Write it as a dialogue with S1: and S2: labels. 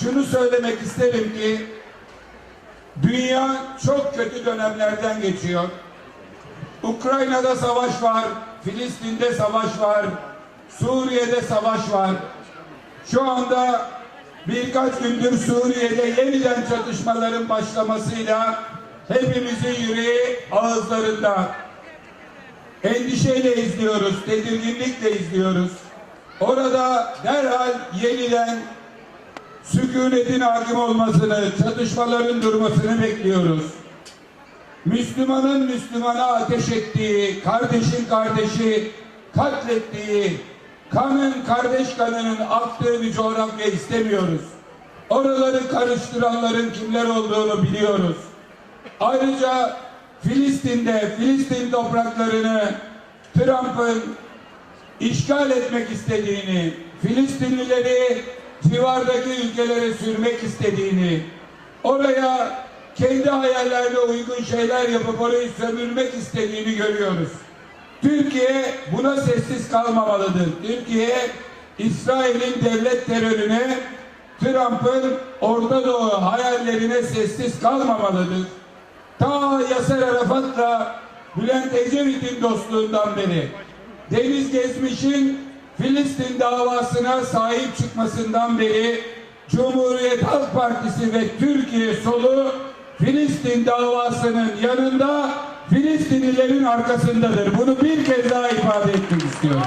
S1: Şunu söylemek isterim ki dünya çok kötü dönemlerden geçiyor. Ukrayna'da savaş var, Filistin'de savaş var, Suriye'de savaş var. Şu anda birkaç gündür Suriye'de yeniden çatışmaların başlamasıyla hepimizin yüreği ağızlarında. Endişeyle izliyoruz, tedirginlikle izliyoruz. Orada derhal yeniden sükunetin hakim olmasını, çatışmaların durmasını bekliyoruz. Müslümanın Müslümana ateş ettiği, kardeşin kardeşi katlettiği, kanın kardeş kanının aktığı bir coğrafya istemiyoruz. Oraları karıştıranların kimler olduğunu biliyoruz. Ayrıca Filistin'de, Filistin topraklarını Trump'ın işgal etmek istediğini, Filistinlileri civardaki ülkelere sürmek istediğini, oraya kendi hayallerine uygun şeyler yapıp orayı sömürmek istediğini görüyoruz. Türkiye buna sessiz kalmamalıdır. Türkiye İsrail'in devlet terörüne, Trump'ın Orta Doğu hayallerine sessiz kalmamalıdır. Ta Yasser Arafat'la Bülent Ecevit'in dostluğundan beri Deniz Gezmiş'in Filistin davasına sahip çıkmasından beri Cumhuriyet Halk Partisi ve Türkiye solu Filistin davasının yanında Filistinlilerin arkasındadır. Bunu bir kez daha ifade etmek istiyorum.